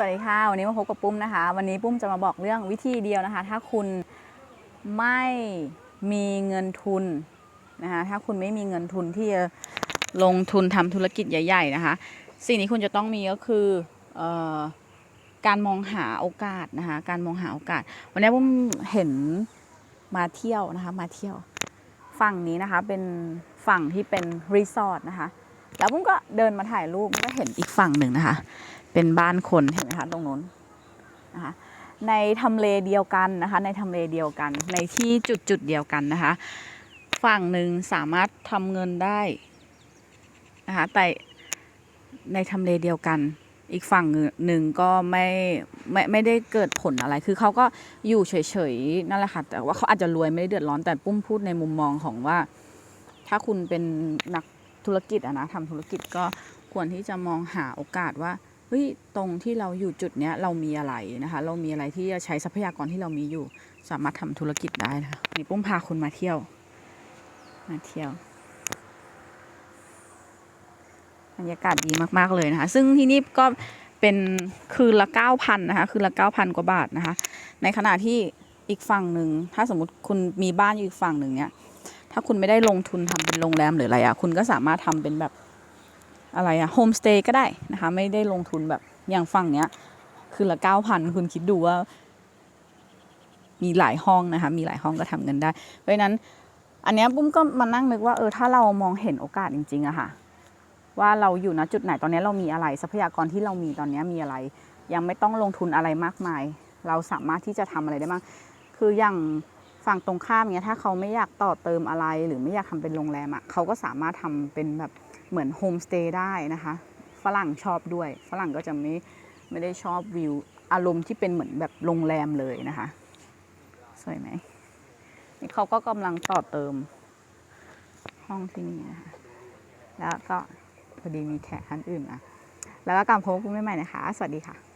สวัสดีค่ะ วันนี้มาพบกับปุ้มนะคะ วันนี้ปุ้มจะมาบอกเรื่องวิธีเดียวนะคะ ถ้าคุณไม่มีเงินทุนนะคะถ้าคุณไม่มีเงินทุนที่จะลงทุนทำธุรกิจใหญ่ ๆ นะคะ สิ่งที่คุณจะต้องมีก็คือออการมองหาโอกาสนะคะการมองหาโอกาส วันนี้ปุ้มเห็นมาเที่ยวนะคะมาเที่ยวฝั่งนี้นะคะเป็นฝั่งที่เป็นรีสอร์ทนะคะแล้วปุ้มก็เดินมาถ่ายรูปก็เห็นอีกฝั่งหนึ่งนะคะ เป็นบ้านคนเห็นไหมคะตรงนู้นนะคะในทำเลเดียวกันนะคะในทำเลเดียวกันในที่จุดจุดเดียวกันนะคะ ฝั่งหนึ่งสามารถทำเงินได้นะคะแต่ในทำเลเดียวกัน อีกฝั่งหนึ่งก็ไม่ไม่ไม่ได้เกิดผลอะไร คือเขาก็อยู่เฉยๆนั่นแหละค่ะแต่ว่าเขาอาจจะรวยไม่ได้เดือดร้อนแต่ปุ้มพูดในมุมมองของว่า ถ้าคุณเป็นนักธุรกิจอะนะทำธุรกิจก็ควรที่จะมองหาโอกาสว่า เฮ้ยตรงที่เราอยู่จุดเนี้ยเรามีอะไรนะคะ เรามีอะไรที่จะใช้ทรัพยากรที่เรามีอยู่ สามารถทำธุรกิจได้นะคะนี่ปุ้มพาคุณมาเที่ยว มาเที่ยวบรรยากาศดีมากๆเลยนะคะ ซึ่งที่นี่ก็เป็นคืนละเก้าพันนะคะ คืนละเก้าพันกว่าบาทนะคะ ในขณะที่อีกฝั่งหนึ่ง ถ้าสมมติคุณมีบ้านอยู่อีกฝั่งหนึ่งเนี้ย ถ้าคุณไม่ได้ลงทุนทำเป็นโรงแรมหรืออะไรอะคุณก็สามารถทำเป็นแบบ อะไรอะโฮมสเตย์ก็ได้นะคะ ไม่ได้ลงทุนแบบอย่างฝั่งเนี้ย คือละเก้าพันคุณคิดดูว่า มีหลายห้องนะคะ มีหลายห้องก็ทำเงินได้ เพราะฉะนั้น อันเนี้ยปุ้มก็มานั่งนึกว่าเออถ้าเรามองเห็นโอกาสจริงๆอะค่ะ ว่าเราอยู่ณจุดไหนตอนนี้เรามีอะไรทรัพยากรที่เรามีตอนนี้มีอะไร ยังไม่ต้องลงทุนอะไรมากมาย เราสามารถที่จะทำอะไรได้บ้างคืออย่างฝั่งตรงข้ามเนี้ยถ้าเขาไม่อยากต่อเติมอะไรหรือไม่อยากทำเป็นโรงแรมอะเขาก็สามารถทำเป็นแบบ เหมือนโฮมสเตย์ได้นะคะ ฝรั่งชอบด้วย ฝรั่งก็จะไม่ไม่ได้ชอบวิว อารมณ์ที่เป็นเหมือนแบบโรงแรมเลยนะคะ สวยไหมนี่เขาก็กำลังต่อเติม ห้องที่นี่นะคะ แล้วก็พอดีมีแขกท่านอื่นมาแล้วก็กลับพบคุณใหม่ๆนะคะ สวัสดีค่ะ